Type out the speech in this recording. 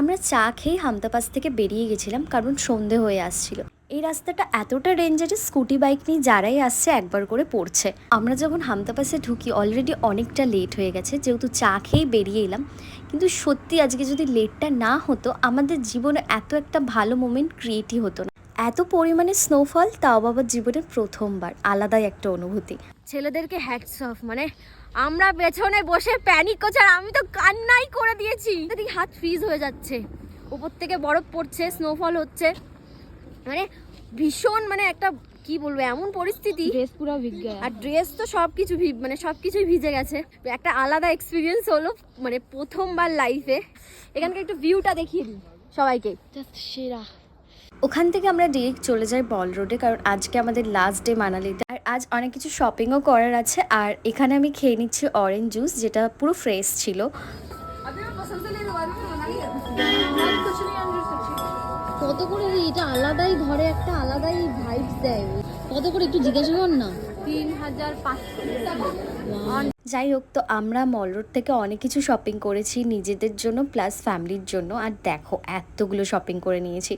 আমরা চা খেয়ে হামতাপাস থেকে বেরিয়ে গেছিলাম কারণ সন্ধে হয়ে আসছিল। এই রাস্তাটা এতটা ডেঞ্জারাস স্কুটি বাইক নিয়ে যারাই আসছে একবার করে পড়ছে। আমরা যখন হামতাপাসে ঢুকি অলরেডি অনেকটা লেট হয়ে গেছে, যেহেতু চা খেয়ে বেরিয়ে এলাম। কিন্তু সত্যি আজকে যদি লেটটা না হতো, আমাদের জীবনে এত একটা ভালো মোমেন্ট ক্রিয়েটই হতো না। এত পরিমাণে স্নোফল তাও বাবার জীবনে প্রথমবার। আলাদাই একটা অনুভূতি। ছেলেদেরকে হ্যাটস অফ মানে আমরা পেছনে বসে প্যানিক করছি আর আমি তো কান্নাই করে দিয়েছি। দেখি হাত ফ্রিজ হয়ে যাচ্ছে। উপর থেকে বরফ পড়ছে স্নোফল হচ্ছে। মানে ভীষণ মানে একটা কি বলব এমন পরিস্থিতি। ড্রেস পুরো ভিগে আর ড্রেস তো সব কিছু মানে সব কিছুই ভিজে গেছে। একটা আলাদা এক্সপিরিয়েন্স হলো মানে প্রথমবার লাইফে এখানকার একটু ভিউটা দেখিয়ে দিই সবাইকে। সেরা। ওখান থেকে আমরা ডিরেক্ট চলে যাই বল রোডে কারণ আজকে আমাদের লাস্ট ডে মানালিতে। আর আজ অনেক কিছু শপিংও করার আছে আর এখানে আমি খেয়ে নিচ্ছি অরেঞ্জ জুস যেটা পুরো ফ্রেশ ছিল। কত করে এটা আলাদাই ধরে একটা আলাদাই ভাইবস দেয়। কত করে একটু জিজ্ঞাসা কর না। তিন হাজার পাঁচশো যাই হোক তো আমরা মল রোড থেকে অনেক কিছু শপিং করেছি নিজেদের জন্য প্লাস ফ্যামিলির জন্য। আর দেখো এতগুলো শপিং করে নিয়েছি।